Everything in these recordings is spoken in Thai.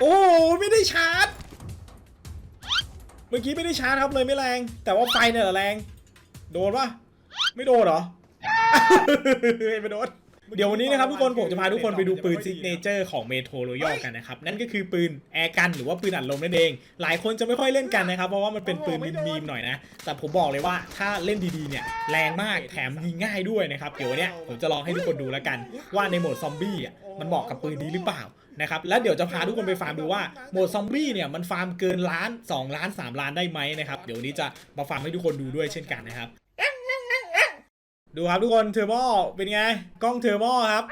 โอ้ไม่ได้ชาร์จ เมื่อกี้ไม่ได้ชาร์จครับเลยไม่แรง แต่ว่าไฟเนี่ยแหละแรง โดนปะไม่โดนเหรอไม่โดนเดี๋ยววันนี้นะครับทุกคนผมจะพาทุกคนไปดูปืนซิกเนเจอร์ของเมโทรโรยอกันนะครับ นั่นก็คือปืนแอร์กันหรือว่าปืนอัดลมนั่นเอง หลายคนจะไม่ค่อยเล่นกันนะครับ เพราะว่ามันเป็นปืนมีมๆหน่อยนะ แต่ผมบอกเลยว่าถ้าเล่นดีๆเนี่ยแรงมากแถมยิงง่ายด้วยนะครับ เดี๋ยววันเนี้ยผมจะลองให้ทุกคนดูแล้วกัน ว่าในโหมดซอมบี้อะมันเหมาะกับปืนนี้หรือเปล่า นะครับแล้วเดี๋ยวจะพาทุกคนไปฟาร์มดูว่าโหมดซอมบี้เนี่ยมันฟาร์มเกินล้าน 2 ล้าน 3 ล้านได้ไหมนะครับเดี๋ยววันนี้จะมาฟาร์มให้ทุกคนดูด้วยเช่นกันนะครับดูครับทุกคนเทอร์โมเป็นไง กล้องเทอร์โมครับ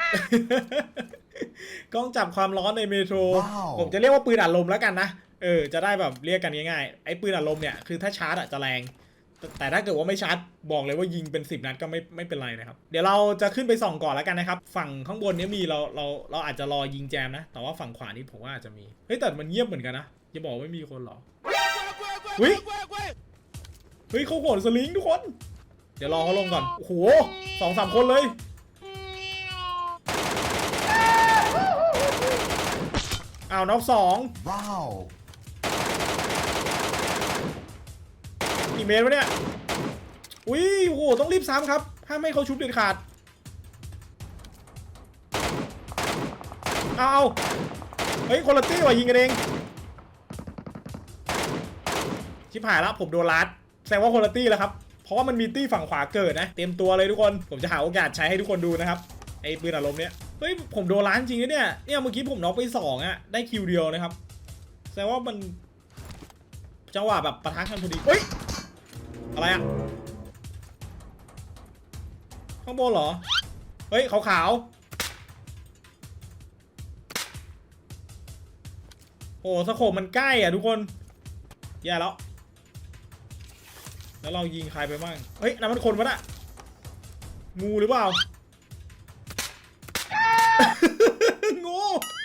กล้องจับความร้อนในเมโทรว้าวผมจะเรียกว่าปืนอัดลมแล้วกันนะ เออ จะได้แบบเรียกกันง่ายๆ ไอ้ปืนอัดลมเนี่ย คือถ้าชาร์จอะจะแรง แต่ถ้าเกิดว่าไม่ชาร์จบอกเลยว่ายิงเป็น 10 นัดก็ไม่ไม่เป็นไรนะครับ เดี๋ยวเราจะขึ้นไปส่องก่อนแล้วกันนะครับ ฝั่งข้างบนนี้มีเราเราเราอาจจะรอยิงแจมนะ แต่ว่าฝั่งขวานี่ผมว่าอาจจะมี เฮ้ยแต่มันเงียบเหมือนกันนะอย่าบอกว่าไม่มีคนหรอเฮ้ยเฮ้ยเขาโหนสลิงทุกคน เดี๋ยวรอเขาลงก่อนโอ้โหสองสามคนเลย อ้าวน็อกสองว้าว กี่เมตรวะเนี่ยอุ้ยโอ้โหต้องรีบซ้ำครับห้ามให้เขาชุบเด็ดขาดเอาเอาเฮ้ยคนละตี้ว่ะยิงกันเองชิบหายแล้วผมโดนลัดแสดงว่าคนละตี้แล้วครับเพราะว่ามันมีตี้ฝั่งขวาเกิดนะ เตรียมตัวเลยทุกคนผมจะหาโอกาสใช้ให้ทุกคนดูนะครับไอ้ปืนอารมณ์เนี้ยเฮ้ยผมโดนล้านจริงนะเนี่ยเนี่ยเมื่อกี้ผมน็อกไปสองอะได้คิวเดียวนะครับแสดงว่ามันจังหวะแบบปะทะกันพอดีเฮ้ย อะไรอะข้างบนเหรอ เฮ้ยขาวขาวๆโอ้สโคปมันใกล้อะทุกคน แย่แล้ว แล้วเรายิงใครไปบ้าง เฮ้ยนั่นมันคนวะน่ะงูหรือเปล่า งู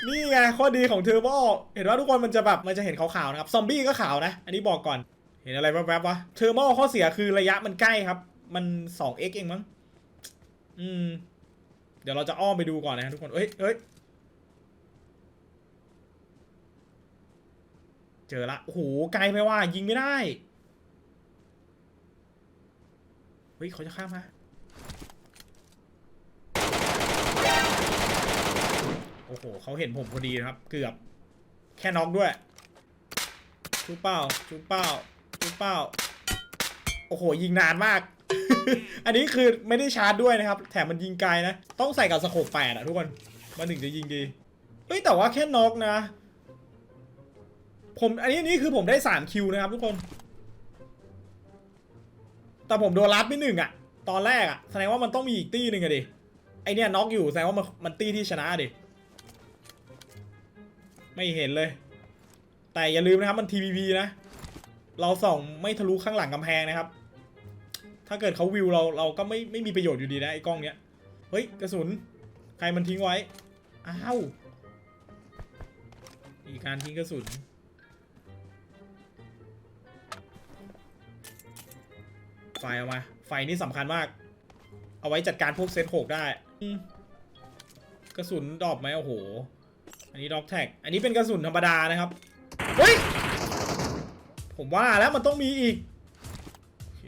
นี่ไงข้อดีของเทอร์โบเห็นว่าทุกคนมันจะแบบมันจะเห็นขาวๆนะครับ ซอมบี้ก็ขาวนะ อันนี้บอกก่อน เห็นอะไรแวบๆวะเทอร์โมข้อเสียคือระยะมันใกล้ครับ มัน 2x เองมั้ง อืม เดี๋ยวเราจะอ้อมไปดูก่อนนะทุกคน เอ้ยเอ้ยเจอละ โอ้โห ไกลไหมว่า ยิงไม่ได้ เฮ้ย เขาจะข้ามมาโอ้โห เขาเห็นผมพอดีนะครับ เกือบ แค่น็อกด้วยชุบเป้าชุบเป้า ชุบเป้า โอ้โห ยิงนานมาก อันนี้คือไม่ได้ชาร์จด้วยนะครับ แถมมันยิงไกลนะ ต้องใส่กับสโคปแปดอะทุกคน มันถึงจะยิงดี เฮ้ย แต่ว่าแค่น็อกนะ ผม อันนี้นี่คือผมได้3คิวนะครับทุกคน แต่ผมโดนลัดไปหนึ่งอะตอนแรกอะแสดงว่ามันต้องมีอีกตี้หนึ่งอะดิ ไอเนี้ยน็อกอยู่แสดงว่ามันมันตี้ที่ชนะดิ ไม่เห็นเลย แต่อย่าลืมนะครับมัน TPP นะ เราส่องไม่ทะลุข้างหลังกำแพงนะครับ ถ้าเกิดเขาวิวเราเราก็ไม่ไม่มีประโยชน์อยู่ดีนะไอ้กล้องเนี้ย เฮ้ยกระสุนใครมันทิ้งไว้ อ้าวมีการทิ้งกระสุน ไฟเอามา ไฟนี่สำคัญมาก เอาไว้จัดการพวกเซตหกได้ กระสุนดรอปไหมโอ้โห อันนี้ด็อกแท็ก อันนี้เป็นกระสุนธรรมดานะครับ เฮ้ย ผมว่าแล้วมันต้องมีอีก โอเค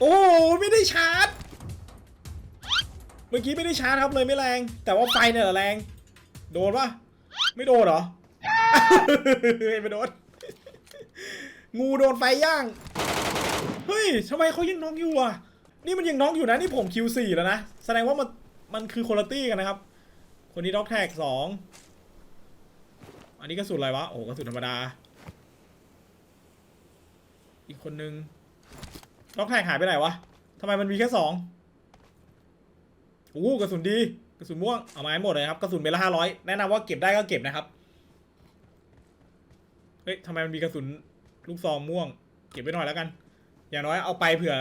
โอ้ไม่ได้ชาร์จ เมื่อกี้ไม่ได้ชาร์จครับเลยไม่แรง แต่ว่าไฟเนี่ยแหละแรง โดนปะไม่โดนเหรอ ไม่โดน งูโดนไฟย่าง เฮ้ยทำไมเขายังน็อกอยู่อะ นี่มันยังน็อกอยู่นะ นี่ผมคิวสี่แล้วนะ แสดงว่ามันมันคือคุณตี้กันนะครับ คนนี้ด็อกแท็กสอง อันนี้กระสุนอะไรวะ โอ้กระสุนธรรมดา อีกคนนึงด็อกแท็กหายไปไหนวะทำไมมันมีแค่สองโอ้กระสุนดี กระสุนม่วง เอามาให้หมดเลยครับ กระสุนเมตรละห้าร้อยแนะนำว่าเก็บได้ก็เก็บนะครับ เฮ้ยทำไมมันมีกระสุนลูกซองม่วง เก็บไว้หน่อยแล้วกัน อย่างน้อยเอาไปเผื่อ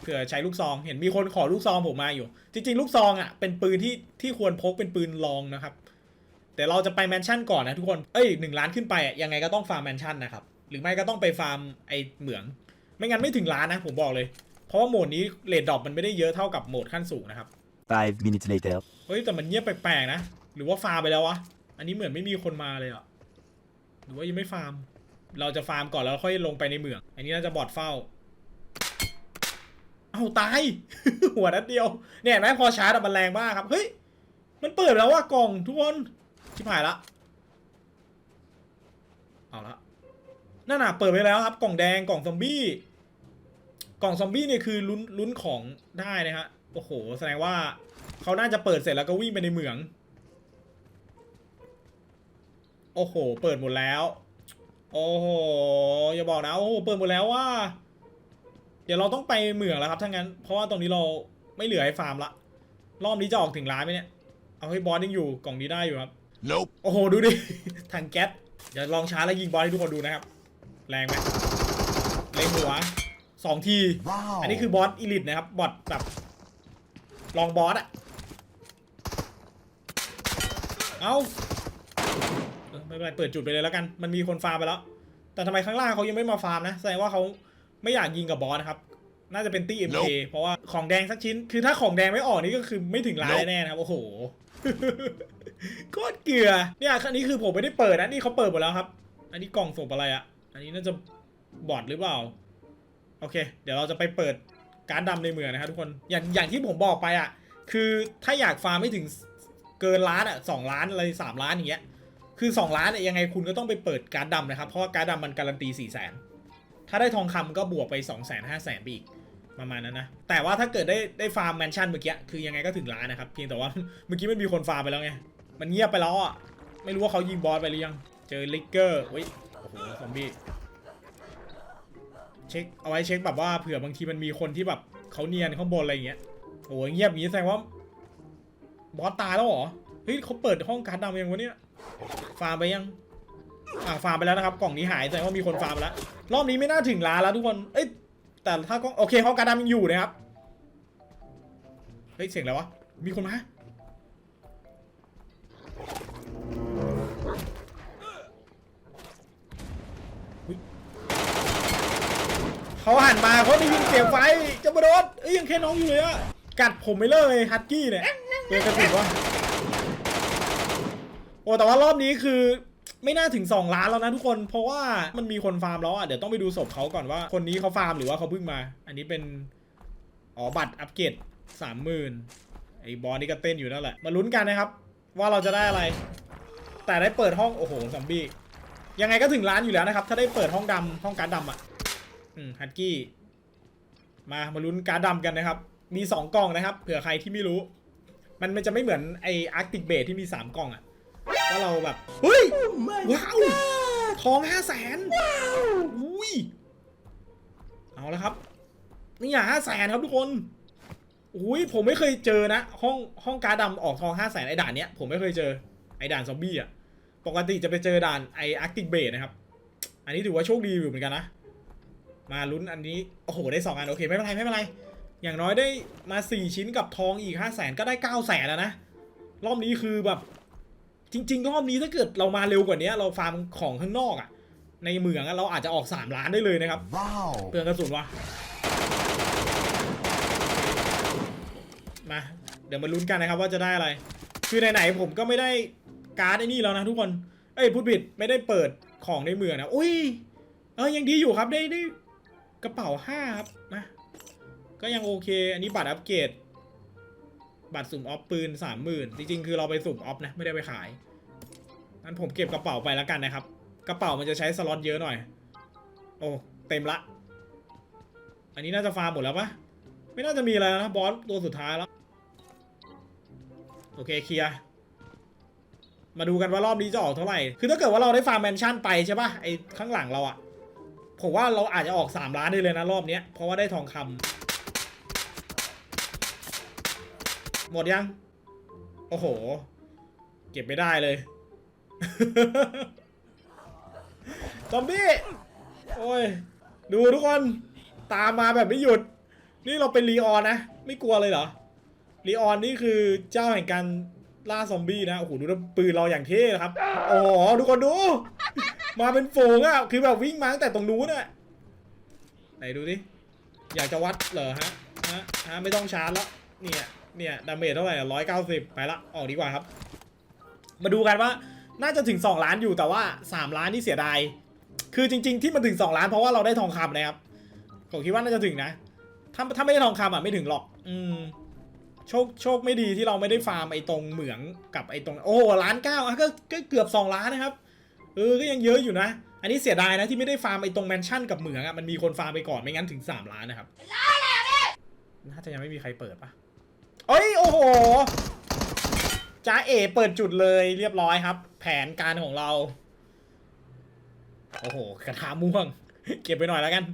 เผื่อใช้ลูกซอง เห็นมีคนขอลูกซองผมมาอยู่ จริง ๆ ลูกซองอะเป็นปืนที่ที่ควรพกเป็นปืนรองนะครับ แต่เราจะไปแมนชั่นก่อนนะทุกคน เอ้ยหนึ่งล้านขึ้นไปอะยังไงก็ต้องฟาร์มแมนชั่นนะครับ หรือไม่ก็ต้องไปฟาร์มไอเหมือง ไม่งั้นไม่ถึงล้านนะผมบอกเลย เพราะว่าโหมดนี้เรดดรอปมันไม่ได้เยอะเท่ากับโหมดขั้นสูงนะครับ Five minutes later. เฮ้ยแต่มันเงียบแปลกๆนะ หรือว่าฟาร์มไปแล้ววะ อันนี้เหมือนไม่มีคนมาเลยอะหรือว่ายังไม่ฟาร์ม เราจะฟาร์มก่อนแล้วค่อยลงไปในเหมือง อันนี้น่าจะบอดเฝ้า เอาตาย หัวนัดเดียว เนี่ยเห็นไหมพอชาร์จอะมันแรงมากครับ เฮ้ย มันเปิดแล้วว่ากล่องทุกคน ชิบหายละเอาละนั่นน่ะเปิดไปแล้วครับ กล่องแดงกล่องซอมบี้ กล่องซอมบี้เนี่ยคือลุ้นลุ้นของได้นะฮะโอ้โห แสดงว่าเขาน่าจะเปิดเสร็จแล้วก็วิ่งไปในเหมือง โอ้โห เปิดหมดแล้ว โอ้โห อย่าบอกนะโอ้โหเปิดหมดแล้วว่า เดี๋ยวเราต้องไปเหมืองแล้วครับถ้างั้น เพราะว่าตรงนี้เราไม่เหลือให้ฟาร์มละ รอบนี้จะออกถึงร้านไหมเนี่ย เอาให้บอสยังอยู่ กล่องนี้ได้อยู่ครับ Nope. โอ้โห ดูดิ ถังแก๊สเดี๋ยวลองชาร์จแล้วยิงบอสให้ทุกคนดูนะครับ แรงไหมเล็งหัวสองที Wow. อันนี้คือบอสอีลิทนะครับ บอทแบบ ลองบอสอะเอาเออไม่เป็นไร เปิดจุดไปเลยแล้วกัน มันมีคนฟาร์มไปแล้ว แต่ทำไมข้างล่างเขายังไม่มาฟาร์มนะ แสดงว่าเขาไม่อยากยิงกับบอสนะครับ น่าจะเป็นตี้เอ็มเค Nope เพราะว่าของแดงสักชิ้น คือถ้าของแดงไม่ออกนี่ก็คือไม่ถึงร้าน Nope แน่ๆนะครับ โอ้โห โคตรเกลือเนี่ยอันนี้คือผมไม่ได้เปิดนะนี่เขาเปิดหมดแล้วครับ อันนี้กล่องศพอะไรอะอันนี้น่าจะบอทหรือเปล่า โอเค เดี๋ยวเราจะไปเปิดการดดำในเมืองนะครับทุกคนอย่างอย่างที่ผมบอกไปอะคือถ้าอยากฟาร์มไม่ถึงเกินล้านอะสองล้านอะไรสามล้านอย่างเงี้ยคือ 2 ล้านเนี่ยยังไงคุณก็ต้องไปเปิดการดำนะครับ เพราะว่าการดำมันการันตี4 0 0แสนถ้าได้ทองคำก็บวกไป2 0 0 0 0 0 5 0 0 0 0ไปอีกประมาณนั้นนะ แต่ว่าถ้าเกิดได้ได้ฟาร์มแมนชั่นเมื่อกี้ คือยังไงก็ถึงล้านนะครับ เพียงแต่ว่าเมื่อกี้มันมีคนฟาร์มไปแล้วไง มันเงียบไปแล้วอะ ไม่รู้ว่าเขายิงบอสไปหรือยัง เจอลิกเกอร์เฮ้ยโอ้โหซอมบี้เช็คเอาไว้เช็คแบบว่าเผื่อบางทีมันมีคนที่แบบเขาเนียนข้างบนอะไรอย่างเงี้ยโอ้ยเงียบอย่างงี้แสดงว่าบอสตายแล้วเหรอ เฮ้ยเขาเปิดห้องการดำยังวะเนี่ยฟาร์มไปยัง อ่าฟาร์มไปแล้วนะครับ กล่องนี้หายแสดงว่ามีคนฟาร์มแล้ว รอบนี้ไม่น่าถึงล้านแล้วทุกคน เอ้ย แต่ถ้าก็โอเคห้องการ์ดดำยังอยู่นะครับ เฮ้ยเสียงอะไรวะ มีคนมา เขาหันมาเขาได้ยินเสียงไฟจะมาโดนเอ้ยยังแค่น้องอยู่เลยอะกัดผมไม่เลิกเลยฮัตกี้เนี่ยเจอกระสุนวะโอ้แต่ว่ารอบนี้คือไม่น่าถึง 2 ล้านแล้วนะทุกคน เพราะว่ามันมีคนฟาร์มแล้วอะเดี๋ยวต้องไปดูศพเขาก่อนว่า คนนี้เขาฟาร์มหรือว่าเขาเพิ่งมา อันนี้เป็นอ๋อบัตรอัปเกรดสามหมื่นไอ้บอสนี่ก็เต้นอยู่นั่นแหละมาลุ้นกันนะครับ ว่าเราจะได้อะไร แต่ได้เปิดห้องโอ้โหซอมบี้ยังไงก็ถึงร้านอยู่แล้วนะครับ ถ้าได้เปิดห้องดำห้องการดดำอะ อืมฮัตกี้มามาลุ้นการดดำกันนะครับ มี2กล่องนะครับ เผื่อใครที่ไม่รู้ มันมันจะไม่เหมือนไออาร์ติกเบทที่มี3กล่องอะว่าเราแบบเฮ้ยว้าวทองห้าแสนอุ้ยเอาละครับนี่อะห้าแสนครับทุกคนอุ้ยผมไม่เคยเจอนะ ห้องห้องการดดำออกทองห้าแสนไอด่านเนี้ยผมไม่เคยเจอไอด่านซอมบี้อะปกติจะไปเจอด่านไออาร์ติกเบทนะครับ อันนี้ถือว่าโชคดีอยู่เหมือนกันนะ มาลุ้นอันนี้ โอ้โห ได้สองอัน โอเค ไม่เป็นไร ไม่เป็นไร อย่างน้อยได้มาสี่ชิ้นกับทองอีกห้าแสนก็ได้เก้าแสนแล้วนะ รอบนี้คือแบบ จริง ๆ รอบนี้ถ้าเกิดเรามาเร็วกว่านี้เราฟาร์มของข้างนอกอะในเมืองอะเราอาจจะออก 3 ล้านได้เลยนะครับ Wow. เปลืองกระสุนวะมา เดี๋ยวมาลุ้นกันนะครับว่าจะได้อะไร คือไหนๆผมก็ไม่ได้การ์ดไอ้นี่แล้วนะทุกคน เอ้ยพูดผิดไม่ได้เปิดของในเมืองนะ อุ้ยเออยังดีอยู่ครับได้ได้ กระเป๋าห้าครับนะก็ยังโอเค อันนี้บัตรอัปเกรดบัตรสุ่มออฟปืนสามหมื่นจริงๆ คือเราไปสุ่มออฟนะ ไม่ได้ไปขายงั้นผมเก็บกระเป๋าไปแล้วกันนะครับ กระเป๋ามันจะใช้สล็อตเยอะหน่อย โอ้ เต็มละ อันนี้น่าจะฟาร์มหมดแล้วปะไม่น่าจะมีอะไรนะบอสตัวสุดท้ายแล้ว โอเคเคลียร์มาดูกันว่ารอบนี้จะออกเท่าไหร่ คือถ้าเกิดว่าเราได้ฟาร์มแมนชั่นไปใช่ปะไอ้ข้างหลังเราอะ ผมว่าเราอาจจะออก 3 ล้านได้เลยนะรอบเนี้ยเพราะว่าได้ทองคำหมดยัง โอ้โห เก็บไม่ได้เลย ซอมบี้ โอ้ย ดูทุกคน ตามมาแบบไม่หยุด นี่เราเป็นลีออนนะ ไม่กลัวเลยเหรอลีออนนี่คือเจ้าแห่งการล่าซอมบี้นะ โอ้โห ดูปืนเราอย่างเท่ครับ โอ้โห ทุกคนดู มาเป็นฝูงอะคือแบบวิ่งมาตั้งแต่ตรงนู้นอะไหนดูดิอยากจะวัดเหรอฮะฮะฮะไม่ต้องชาร์จแล้วเนี่ยเนี่ยดาเมจเท่าไหร่ร้อยเก้าสิบไปละออกดีกว่าครับ มาดูกันว่าน่าจะถึง 2 ล้านอยู่แต่ว่า 3 ล้านที่เสียดายคือจริง ๆ ที่มันถึง 2 ล้านเพราะว่าเราได้ทองคำนะครับผมคิดว่าน่าจะถึงนะถ้าถ้าไม่ได้ทองคำอะไม่ถึงหรอก อืมโชคโชคไม่ดีที่เราไม่ได้ฟาร์มไอ้ตรงเหมืองกับไอ้ตรง โอ้โหล้านเก้าก็ก็เกือบ 2 ล้านนะครับ เออก็ยังเยอะอยู่นะ อันนี้เสียดายนะที่ไม่ได้ฟาร์มไอ้ตรงแมนชั่นกับเหมืองอะมันมีคนฟาร์มไปก่อนไม่งั้นถึง 3 ล้านนะครับน่าจะยังไม่มีใครเปิดปะเอ้ยโอ้โหจ้าเอเปิดจุดเลยเรียบร้อยครับ แผนการของเรา โอ้โหกระทาม่วง เก็บไปหน่อยแล้วกัน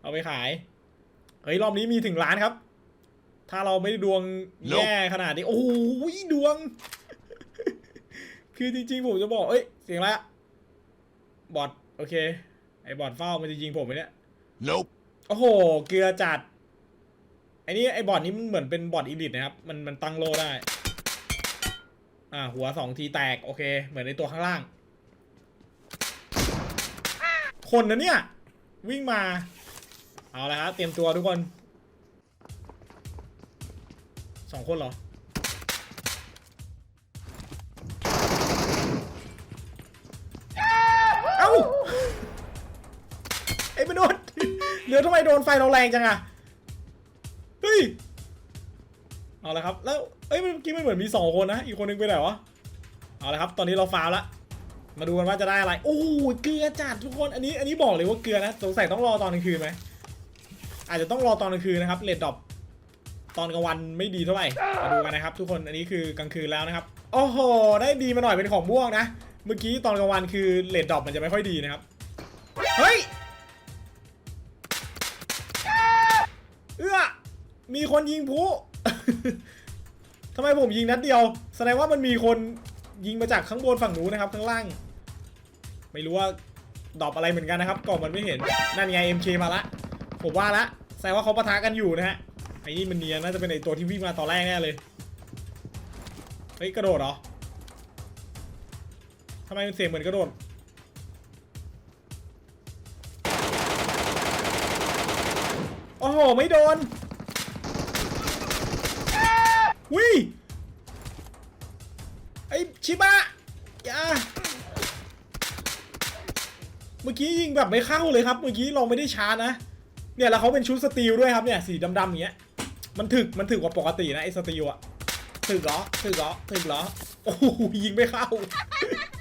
เอาไปขายเฮ้ยรอบนี้มีถึงล้านครับ ถ้าเราไม่ได้ดวงแย่ขนาดนี้ โอ้โหดวง คือจริงๆผมจะบอก เอ้ย เสียงอะไรอะ บอทโอเค ไอ้บอทเฝ้ามันจะยิงผมไหมเนี่ย Nope. โอ้โห เกลือจัด ไอ้นี่ไอ้บอทนี้มันเหมือนเป็นบอทอีลิทนะครับ มันมันตั้งโลได้ อ่า หัวสองทีแตก โอเค เหมือนในตัวข้างล่าง คนนะเนี่ย วิ่งมา เอาละครับเตรียมตัวทุกคน สองคนเหรอ เหลือทำไมโดนไฟเราแรงจังอะเฮ้ย เอาละครับ แล้วเอ้ยเมื่อกี้มันเหมือนมีสองคนนะ อีกคนนึงไปไหนวะ เอาละครับ ตอนนี้เราฟาวแล้วมาดูกันว่าจะได้อะไร โอ้ยเกลือจัดทุกคน อันนี้ อันนี้บอกเลยว่าเกลือนะ สงสัยต้องรอตอนกลางคืนไหม อาจจะต้องรอตอนกลางคืนนะครับ เลดดอปตอนกลางวันไม่ดีเท่าไหร่ มาดูกันนะครับ ทุกคน อันนี้คือกลางคืนแล้วนะครับ โอ้โห ได้ดีมาหน่อยเป็นของม่วงนะ เมื่อกี้ตอนกลางวันคือเลดดอปมันจะไม่ค่อยดีนะครับ เฮ้ย มีคนยิงผู้ทำไมผมยิงนัดเดียว แสดงว่ามันมีคนยิงมาจากข้างบนฝั่งนู้นนะครับ ข้างล่าง ไม่รู้ว่าดอปอะไรเหมือนกันนะครับกล่องมันไม่เห็น นั่นไง MK มาละ ผมว่าละ แสดงว่าเขาปะทะกันอยู่นะฮะ ไอ้นี่มันเนียนน่าจะเป็นไอตัวที่วิ่งมาตอนแรกแน่เลย เฮ้ยกระโดดเหรอทำไมมันเสียงเหมือนกระโดด โอ้โห ไม่โดน วิไอชิบะอย่าเมื่อกี้ยิงแบบไม่เข้าเลยครับ เมื่อกี้เราไม่ได้ชาร์จนะ เนี่ยแล้วเขาเป็นชุดสตีลด้วยครับเนี่ยสีดำๆอย่างเงี้ย มันถึกมันถึกกว่าปกตินะไอสตีลอะถึกเหรอถึกเหรอถึกเหรอ โอ้โหยิงไม่เข้า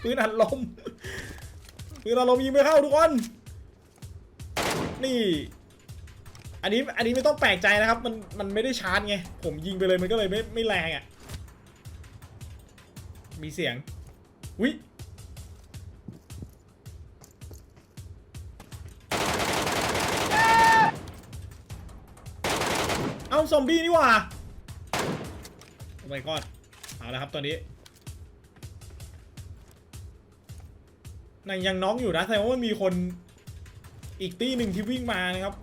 ปืนอัดลมปืนอัดลมยิงไม่เข้าทุกคน นี่ อันนี้อันนี้ไม่ต้องแปลกใจนะครับ มันมันไม่ได้ชาร์จไง ผมยิงไปเลยมันก็เลยไม่ไม่แรงอะ่ะ มีเสียงวิเอาซอมบี้นี่หว่าโอ้ my god เอาละครับตอนนี้นังยังน้องอยู่นะแสดงว่ามันมีคนอีกตี้หนึ่งที่วิ่งมานะครับ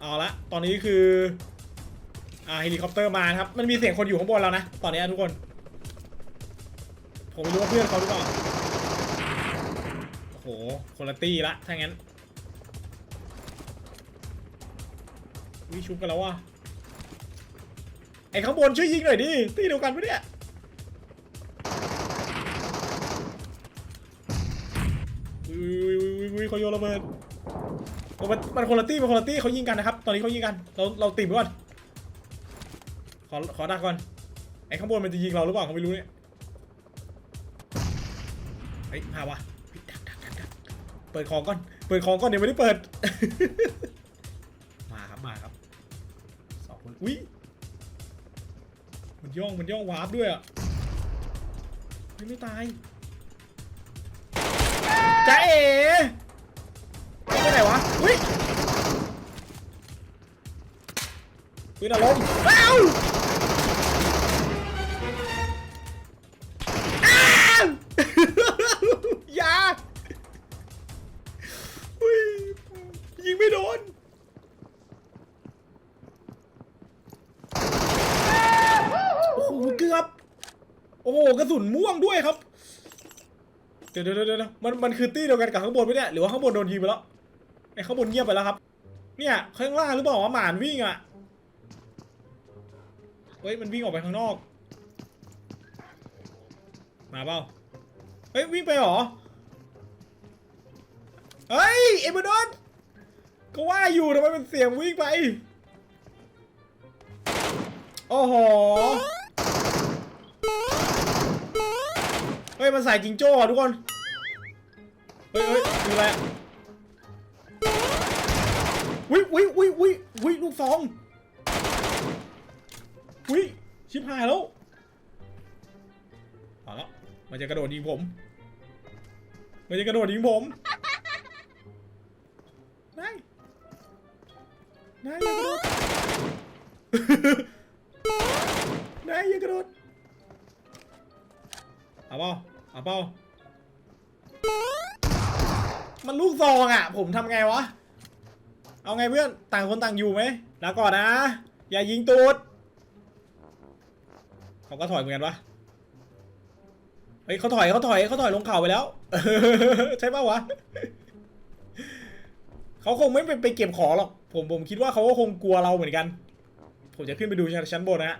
เอาละตอนนี้คืออ่าเฮลิคอปเตอร์มานะครับ มันมีเสียงคนอยู่ข้างบนแล้วนะ ตอนนี้ทุกคน ผมไม่รู้ว่าเพื่อนเขาหรือเปล่าโอ้โหคนละตี้ละถ้างั้นวิชุบกันแล้วว่ะไอ้ข้างบนช่วยยิงหน่อยดิตีเดียวกันปะเนี่ยวิววิววิววิวเขาโยนระเบิด มันมันคนละตี้มันคนละตี้เขายิงกันนะครับ ตอนนี้เขายิงกัน เราเราติดไว้ก่อน ขอขอดักก่อน ไอ้ข้างบนมันจะยิงเราหรือเปล่าเขาไม่รู้เนี่ย เฮ้ยมาวะเฮ้ยดักดักดักดักเปิดของก่อน เปิดของก่อนเดี๋ยวไม่ได้เปิด มาครับมาครับสองคน อุ้ยมันย่องมันย่องวาร์ปด้วยอะไม่ตายจ้าเอ๋ ไปไหนวะอุ้ยปืนอารมณ์อ้าวอ้าวอย่าอุ้ยยิงไม่โดนโอ้โหเกือบ โอ้โหกระสุนม่วงด้วยครับ เดี๋ยวเดี๋ยวเดี๋ยวมันมันคือตี้เดียวกันกับข้างบนไหมเนี่ยหรือว่าข้างบนโดนยิงไปแล้ว ไอ้ข้างบนเงียบไปแล้วครับ เนี่ยข้างล่างหรือเปล่าว่าหมานวิ่งอะเฮ้ยมันวิ่งออกไปข้างนอก มาเปล่าเฮ้ยวิ่งไปหรอเฮ้ยเอเบอร์ดอนก็ว่าอยู่ทำไมเป็นเสียงวิ่งไปโอ้โหเฮ้ยมันใส่จิงโจ้อะทุกคนเฮ้ยเฮ้ยคือ อะไรอะวิวิวิวิวิลูกซองวิชิบหายแล้วเอาแล้วมันจะกระโดดยิงผม มันจะกระโดดยิงผมนายนายอย่ากระโดดนายอย่ากระโดดเอาเปล่าเอาเปล่ามันลูกซองอะ ผมทำไงวะ เอาไงเพื่อนต่างคนต่างอยู่ไหมแล้วก่อนนะ อย่ายิงตูดเขาก็ถอยเหมือนกันวะเฮ้ยเขาถอยเขาถอยเขาถอยลงเขาไปแล้วใช่ป่าวะเขาคงไม่ไปไปเก็บของหรอกผมผมคิดว่าเขาก็คงกลัวเราเหมือนกัน ผมจะขึ้นไปดูชั้นชั้นบนนะฮะ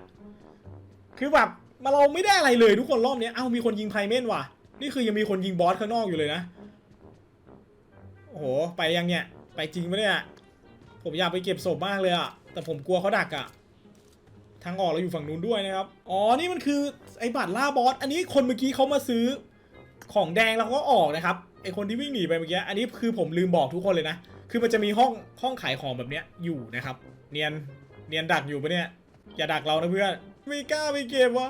คือแบบมาเราไม่ได้อะไรเลยทุกคนรอบนี้เอ้ามีคนยิงไพเมนว่ะ นี่คือยังมีคนยิงบอสข้างนอกอยู่เลยนะโอ้โหไปยังเนี่ยไปจริงปะเนี่ย ผมอยากไปเก็บศพมากเลยอะแต่ผมกลัวเขาดักอะทางออกเราอยู่ฝั่งนู้นด้วยนะครับ อ๋อ นี่มันคือไอ้บัตรล่าบอส อันนี้คนเมื่อกี้เขามาซื้อของแดงแล้วก็ออกนะครับ ไอ้คนที่วิ่งหนีไปเมื่อกี้ อันนี้คือผมลืมบอกทุกคนเลยนะ คือมันจะมีห้องห้องขายของแบบเนี้ยอยู่นะครับ เนียน เนียนดักอยู่ปะเนี่ย อย่าดักเรานะเพื่อน ไม่กล้าไปเก็บว่ะ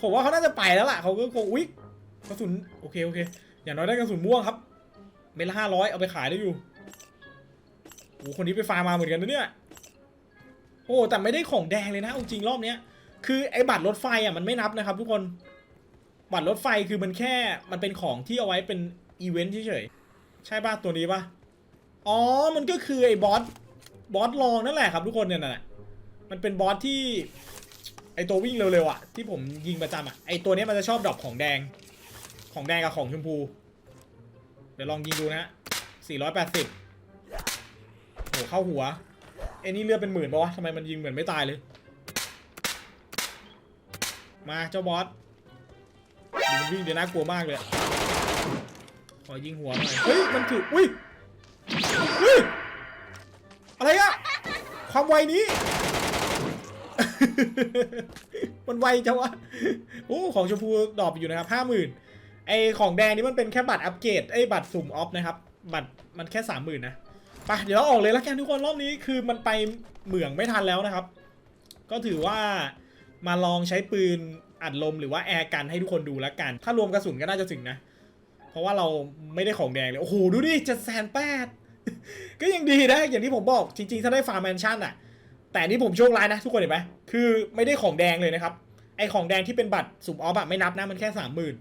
ผมว่าเขาน่าจะไปแล้วล่ะ เขาก็คงอุ๊ยกระสุน โอเคโอเค อย่างน้อยได้กระสุนม่วงครับ เม็ดละห้าร้อยเอาไปขายได้อยู่ อ้คนนี้ไปฟาร์มมาเหมือนกันนะเนี่ย โอ้แต่ไม่ได้ของแดงเลยนะเอาจริงรอบเนี้ย คือไอ้บัตรรถไฟอะมันไม่นับนะครับ ทุกคน บัตรรถไฟคือมันแค่มันเป็นของที่เอาไว้เป็นอีเวนต์เฉยๆ ใช่ป่ะตัวนี้ป่ะ อ๋อ มันก็คือไอ้บอส บอสลองนั่นแหละครับทุกคนเนี่ยนั่นแหละมันเป็นบอสที่ไอตัววิ่งเร็วๆอะที่ผมยิงประจำอะไอตัวนี้มันจะชอบดรอปของแดง ของแดงกับของชมพู เดี๋ยวลองยิงดูนะ480 หเข้าหัวไอ้นี่เลือดเป็นหมื่นปะวะทำไมมันยิงเหมือนไม่ตายเลย มาเจ้าบอสมันวิ่งเดี๋ยวน่ากลัวมากเลยขอยิงหัวหน่อยเฮ้ยมันถืออุ้ยอุ้ยอะไรอะความไวนี้ มันไวจังวะโอ้ของชมพูดรอปอยู่นะครับห้าหมื่นไอของแดงนี่มันเป็นแค่บัตรอัปเกรดไอบัตรสุ่มออฟนะครับ บัตรมันแค่สามหมื่นนะ ปเดี๋ยวเราออกเลยแล้วกันทุกคนรอบนี้คือมันไปเหมืองไม่ทันแล้วนะครับ ก็ถือว่ามาลองใช้ปืนอัดลมหรือว่าแอร์กันให้ทุกคนดูแล้วกัน ถ้ารวมกระสุนก็น่าจะถึงนะ เพราะว่าเราไม่ได้ของแดงเลย โอ้โห ดูดิเจ็ดแสนแปดก็ยังดีนะอย่างที่ผมบอกจริงๆ ถ้าได้ฟาร์มแมนชั่นอะแต่นนี่ผมโชคร้ายนะ ทุกคนเห็นไหมคือไม่ได้ของแดงเลยนะครับ ไอของแดงที่เป็นบัตรสุ่มออฟอะไม่นับนะมันแค่สามหมื่น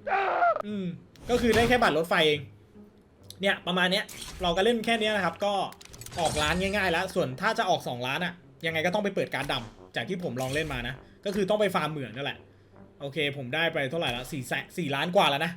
อืมก็คือได้แค่บัตรรถไฟเอง เนี่ยประมาณเนี้ยเราก็เล่นแค่เนี้ยนะครับก็ออกร้านง่ายๆ แล้ว ส่วนถ้าจะออกสองล้านอะยังไงก็ต้องไปเปิดการดดำจากที่ผมลองเล่นมานะ ก็คือต้องไปฟาร์มเหมืองนั่นแหละโอเค ผมได้ไปเท่าไหร่ละสี่แสนสี่ล้านกว่าแล้วนะ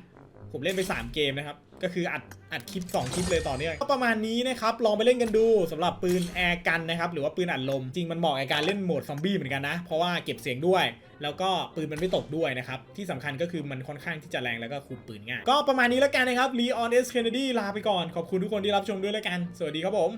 ผมเล่นไป 3 เกมนะครับ ก็คืออัดอัดคลิป 2 คลิปเลยต่อเนื่องก็ประมาณนี้นะครับ ลองไปเล่นกันดูสำหรับปืนแอร์กันนะครับ หรือว่าปืนอัดลม จริงมันเหมาะกับการเล่นโหมดซอมบี้เหมือนกันนะ เพราะว่าเก็บเสียงด้วย แล้วก็ปืนมันไม่ตกด้วยนะครับ ที่สำคัญก็คือมันค่อนข้างที่จะแรงแล้วก็คุมปืนง่าย ก็ประมาณนี้แล้วกันนะครับ Leon S Kennedy ลาไปก่อน ขอบคุณทุกคนที่รับชมด้วยแล้วกัน สวัสดีครับผม